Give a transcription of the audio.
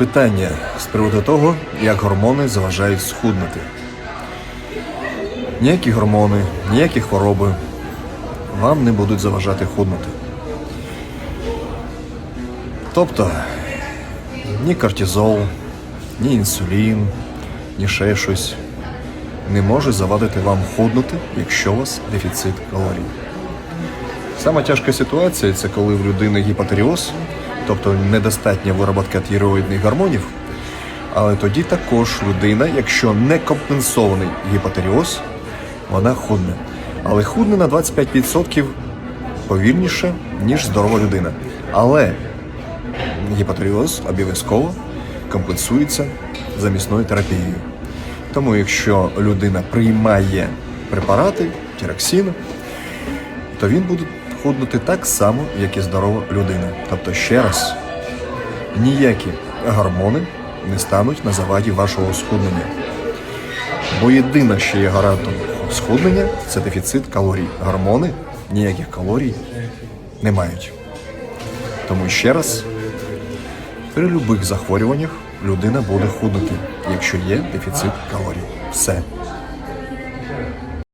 Питання з приводу того, як гормони заважають схуднути. Ніякі гормони, ніякі хвороби вам не будуть заважати худнути. Тобто ні кортизол, ні інсулін, ні ще щось не може завадити вам худнути, якщо у вас дефіцит калорій. Сама тяжка ситуація це коли в людини гіпотеріоз, тобто недостатня вироботка тhyroїдних гормонів. Але тоді також людина, якщо не компенсований гіпотеріоз, вона худне. Але худне на 25% повільніше, ніж здорова людина. Але гіпотеріоз обов'язково компенсується замісною терапією. Тому якщо людина приймає препарати, тіроксин, то він буде худнути так само, як і здорова людина. Тобто, ще раз, ніякі гормони не стануть на заваді вашого схуднення. Бо єдине, що є гарантом схуднення, це дефіцит калорій. Гормони ніяких калорій не мають. Тому ще раз, при будь-яких захворюваннях людина буде худнути, якщо є дефіцит калорій. Все.